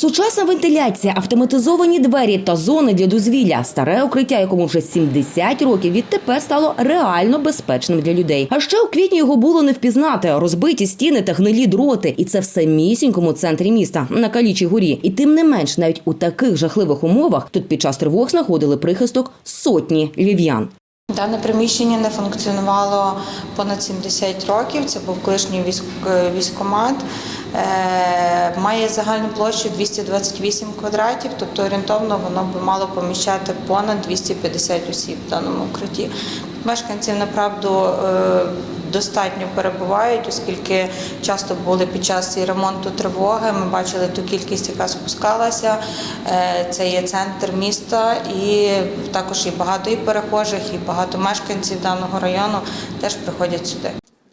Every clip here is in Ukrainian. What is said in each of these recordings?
Сучасна вентиляція, автоматизовані двері та зони для дозвілля. Старе укриття, якому вже 70 років, відтепер стало реально безпечним для людей. А ще у квітні його було не впізнати. Розбиті стіни та гнилі дроти. І це в самісінькому центрі міста на Калічій горі. І тим не менш, навіть у таких жахливих умовах тут під час тривог знаходили прихисток сотні львів'ян. Дане приміщення не функціонувало понад 70 років. Це був колишній військ, е, військкомат. Е, має загальну площу 228 квадратів, тобто орієнтовно воно би мало поміщати понад 250 осіб в даному укритті. Мешканців направду е, достатньо перебувають, оскільки часто були під час і ремонту тривоги. Ми бачили ту кількість, яка спускалася. Е, Це є центр міста, і також і багато і перехожих, і багато мешканців даного району теж приходять сюди.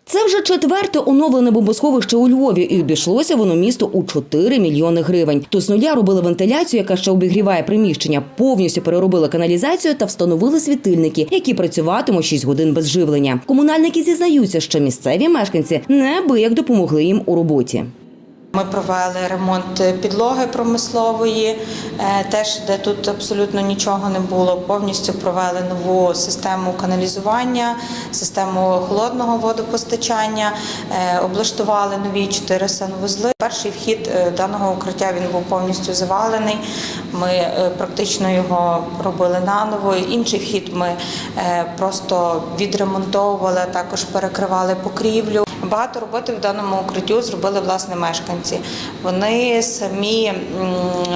Це вже четверте оновлене бомбосховище у Львові, і обійшлося воно місто у 4 мільйони гривень. То з нуля робили вентиляцію, яка ще обігріває приміщення, повністю переробили каналізацію та встановили світильники, які працюватимуть 6 годин без живлення. Комунальники зізнаються, що місцеві мешканці неабияк допомогли їм у роботі. Ми провели ремонт підлоги промислової, е, теж де тут абсолютно нічого не було. Повністю провели нову систему каналізування, систему холодного водопостачання, е, облаштували нові чотири санвузли. Перший вхід е, даного укриття він був повністю завалений. Ми практично його робили наново. Інший вхід ми просто відремонтовували, а також перекривали покрівлю. Багато роботи в даному укриттю зробили власне мешканці. Вони самі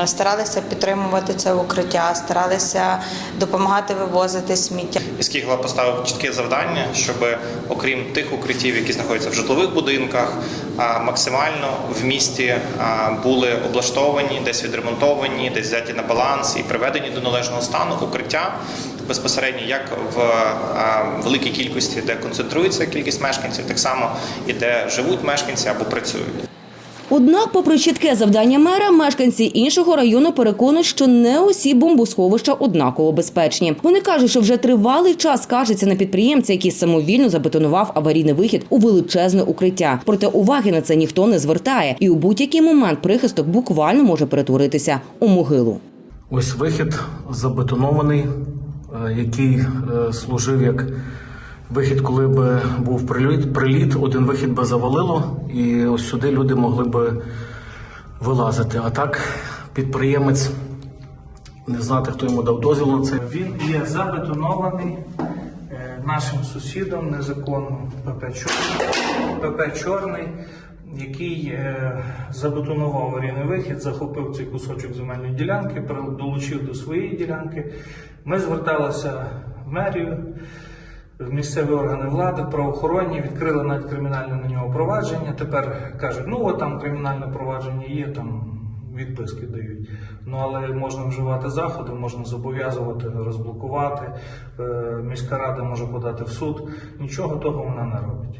старалися підтримувати це укриття, старалися допомагати вивозити сміття. Міський голова поставив чітке завдання, щоб окрім тих укриттів, які знаходяться в житлових будинках, максимально в місті були облаштовані, десь відремонтовані, десь взяті на баланс і приведені до належного стану укриття безпосередньо як в великій кількості, де концентрується кількість мешканців, так само і де живуть мешканці або працюють. Однак, попри чітке завдання мера, мешканці іншого району переконують, що не усі бомбосховища однаково безпечні. Вони кажуть, що вже тривалий час скаржаться на підприємця, який самовільно забетонував аварійний вихід у величезне укриття. Проте уваги на це ніхто не звертає, і у будь-який момент прихисток буквально може перетворитися у могилу. Ось вихід забетонований, е, який е, служив як вихід, коли би був приліт, приліт, один вихід би завалило, і ось сюди люди могли би вилазити. А так підприємець не знати, хто йому дав дозвіл на це. Він є забетонований е, нашим сусідом незаконно ПП Чорний, ПП Чорний, який е, забетонував аварійний вихід, захопив цей кусочок земельної ділянки, долучив до своєї ділянки. Ми зверталися в мерію, в місцеві органи влади, правоохоронні, відкрили навіть кримінальне на нього провадження. Тепер кажуть, ну от там кримінальне провадження є, там відписки дають. Ну але можна вживати заходи, можна зобов'язувати розблокувати. е, Міська рада може подати в суд. Нічого того вона не робить.